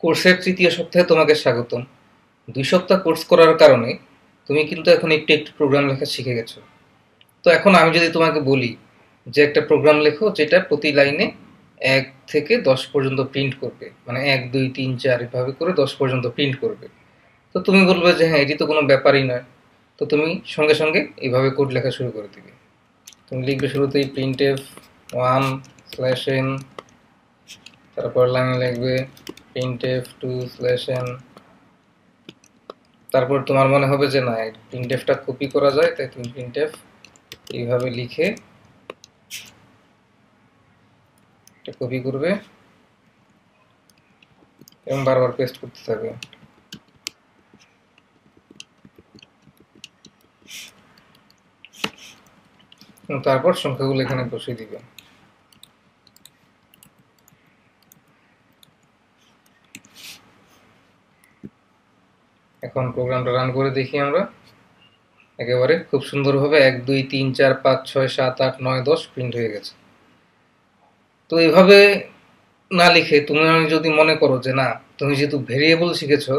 কোর্সের তৃতীয় সপ্তাহে তোমাকে স্বাগতম। দুই সপ্তাহ কোর্স করার কারণে তুমি কিন্তু এখন একটু একটু প্রোগ্রাম লেখা শিখে গেছো। তো এখন আমি যদি তোমাকে বলি যে একটা প্রোগ্রাম লেখো যেটা প্রতি লাইনে এক থেকে দশ পর্যন্ত প্রিন্ট করবে। মানে এক, দুই, তিন, চার এভাবে করে দশ পর্যন্ত প্রিন্ট করবে। তো তুমি বলবে যে হ্যাঁ এটি তো কোনো ব্যাপারই নয়। তো তুমি সঙ্গে সঙ্গে এইভাবে কোড লেখা শুরু করে দিবে। তুমি লিখবে শুরুতেই print F one slash N তারপর লাইনে লিখবে print F two slash N তারপর তোমার মনে হবে যে না প্রিন্ট এফটা কপি করা যায়, তাই তুমি প্রিন্ট এফ এইভাবে লিখে এটা কপি করবে এবং বারবার পেস্ট করতে থাকবে। তারপর সংখ্যাগুলো এখানে বসিয়ে দিবে। এখন প্রোগ্রামটা রান করে দেখি আমরা। একেবারে খুব সুন্দরভাবে এক, দুই, তিন, চার, পাঁচ, ছয়, সাত, আট, নয়, দশ প্রিন্ট হয়ে গেছে। তো এভাবে না লিখে তুমি যদি মনে করো যে না, তুমি যেহেতু ভেরিয়েবল শিখেছো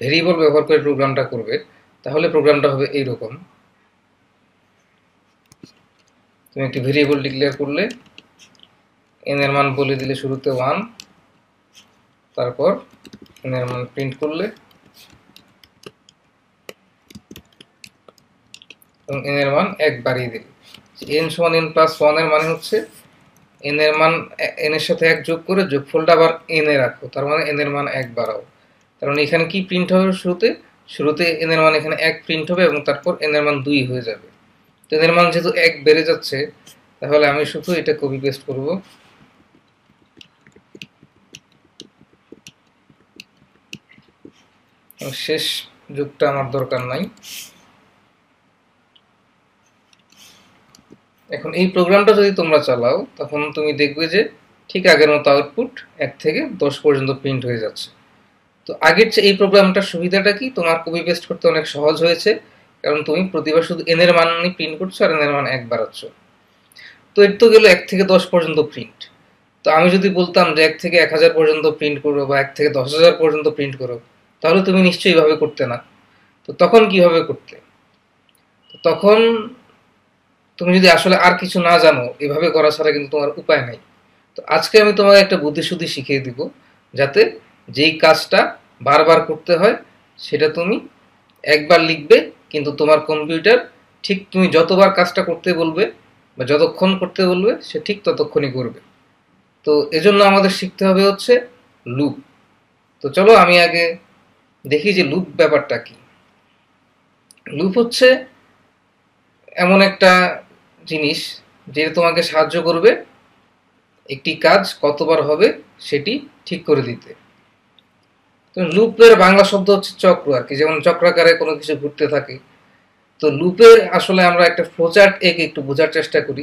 ভেরিয়েবল ব্যবহার করে প্রোগ্রামটা করবে, তাহলে প্রোগ্রামটা হবে এইরকম। তুমি একটি ভেরিয়েবল ডিক্লেয়ার করলে এন এর মান বলে দিলে শুরুতে ওয়ান তারপর এন এর মান প্রিন্ট করলে এবং এন এর মান এক বাড়িয়ে দিলে। এন সমান এন প্লাস ওয়ানের মানে হচ্ছে এন এর মান এন এর সাথে এক যোগ করে যোগফলটা আবার এন রাখো, তার মানে এন এর মান এক বাড়াও। কারণ এখানে কি প্রিন্ট হবে শুরুতে? শুরুতে এন এর মান এখানে এক প্রিন্ট হবে এবং তারপর এন এর মান দুই হয়ে যাবে। তো এন এর মান যেহেতু এক বেড়ে যাচ্ছে, তাহলে আমি শুধু এটা কপি পেস্ট করব। শেষ যুগটা আমার দরকার নাই। এখন এই প্রোগ্রামটা যদি তোমরা চালাও, তখন তুমি দেখবে যে ঠিক আগের মতো আউটপুট এক থেকে দশ পর্যন্ত প্রিন্ট হয়ে যাচ্ছে। তো আগের চেয়ে এই প্রোগ্রামটার সুবিধাটা কি? তোমার কপি পেস্ট করতে অনেক সহজ হয়েছে, কারণ তুমি প্রতিবার শুধু এনের মান প্রিন্ট করছ আর এনের মান এক বাড়াচ্ছ তো এর তো গেলো এক থেকে দশ পর্যন্ত প্রিন্ট তো আমি যদি বলতাম যে এক থেকে এক হাজার পর্যন্ত প্রিন্ট করো বা এক থেকে দশ হাজার পর্যন্ত প্রিন্ট করো, তাহলে তুমি নিশ্চয়ই এইভাবে করতে না। তো তখন কীভাবে করতে? তখন তুমি যদি আসলে আর কিছু না জানো, এভাবে করা ছাড়া কিন্তু তোমার উপায় নাই। তো আজকে আমি তোমাকে একটা বুদ্ধিশুদ্ধি শিখিয়ে দিব, যাতে যেই কাজটা বারবার করতে হয়, সেটা তুমি একবার লিখবে, কিন্তু তোমার কম্পিউটার ঠিক তুমি যতবার কাজটা করতে বলবে বা যতক্ষণ করতে বলবে, সে ঠিক ততক্ষণই করবে। তো এজন্য আমাদের শিখতে হবে হচ্ছে লুপ তো চলো আমি আগে দেখি যে লুপ ব্যাপারটা কি। লুপ হচ্ছে এমন একটা জিনিস যেটা তোমাকে সাহায্য করবে, একটি কাজ কতবার হবে সেটি ঠিক করে দিতে। তো লুপের বাংলা শব্দ হচ্ছে চক্র আর কি, যেমন চক্রাকারে কোনো কিছু ঘুরতে থাকে। তো লুপের আসলে আমরা একটা ফ্লোচার্ট একে একটু বোঝার চেষ্টা করি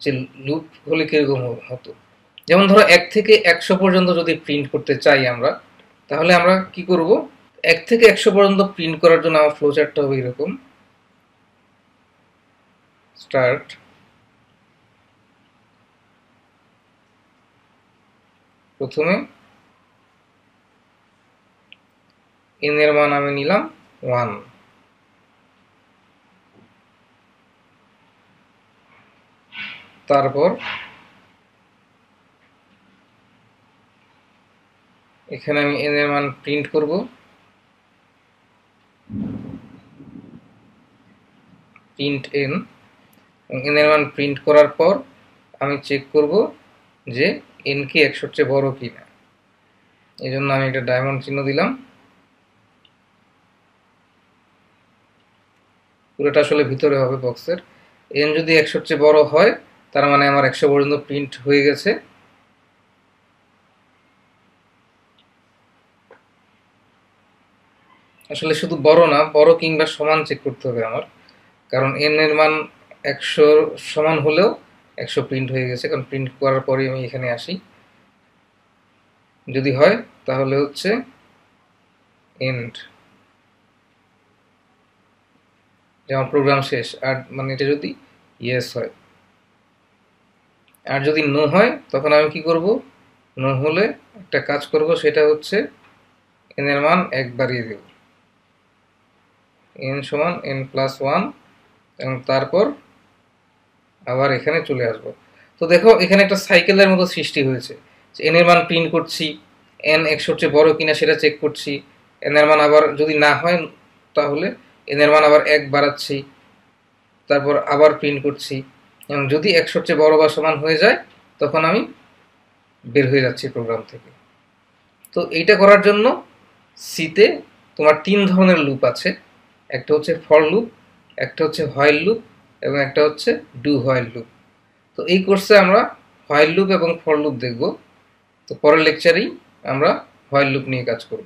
যে লুপ হলে কীরকম হতো। যেমন ধরো এক থেকে একশো পর্যন্ত যদি প্রিন্ট করতে চাই আমরা, তাহলে আমরা কি করব? এক থেকে একশো পর্যন্ত প্রিন্ট করার জন্য আমার ফ্লোচার্টটা হবে এরকম। স্টার্ট। প্রথমে এন এর মান আমি নিলাম ওয়ান তারপর এখানে আমি এন এর মান প্রিন্ট করব। প্রিন্ট এন এন এর মান প্রিন্ট করার পর আমি চেক করব যে এন কি একশোর চেয়ে বড় কি না এই জন্য আমি একটা ডায়মন্ড চিহ্ন দিলাম। পুরোটা আসলে ভিতরে হবে বক্সের এন যদি একশোর চেয়ে বড় হয়, তার মানে আমার একশো পর্যন্ত প্রিন্ট হয়ে গেছে। আসলে শুধু বড় না, বড় কিংবা সমান চেক করতে হবে আমার। কারণ এন এর মান একশো সমান হলেও একশো প্রিন্ট হয়ে গেছে, কারণ প্রিন্ট করার পরে আমি এখানে আসি। যদি হয়, তাহলে হচ্ছে এন্ড যেমন প্রোগ্রাম শেষ, আর মানে এটা যদি ইয়েস হয়। আর যদি নো হয়, তখন আমি কি করব? নো হলে একটা কাজ করব, সেটা হচ্ছে এন এর মান এক বাড়িয়ে দেব। এন সমান এন প্লাস ওয়ান এবং তারপর আবার এখানে চলে আসব। তো দেখো, এখানে একটা সাইকেলের মতো সৃষ্টি হয়েছে। এন এর মান প্রিন্ট করছি এন একশোর চেয়ে বড় কিনা সেটা চেক করছি এন এর মান আবার যদি না হয়, তাহলে এন এর মান আবার এক বাড়াচ্ছি, তারপর আবার প্রিন্ট করছি। এবং যদি একশোর চেয়ে বড় বা সমান হয়ে যায়, তখন আমি বের হয়ে যাচ্ছি প্রোগ্রাম থেকে। তো এইটা করার জন্য সিতে তোমার তিন ধরনের লুপ আছে। একটা হচ্ছে ফর লুপ একটা হচ্ছে হোয়াইল লুপ এবং একটা হচ্ছে ডু হোয়াইল লুপ তো এই কোর্সে আমরা হোয়াইল লুপ এবং ফর লুপ দেখব। তো পরের লেকচারেই আমরা হোয়াইল লুপ নিয়ে কাজ করব।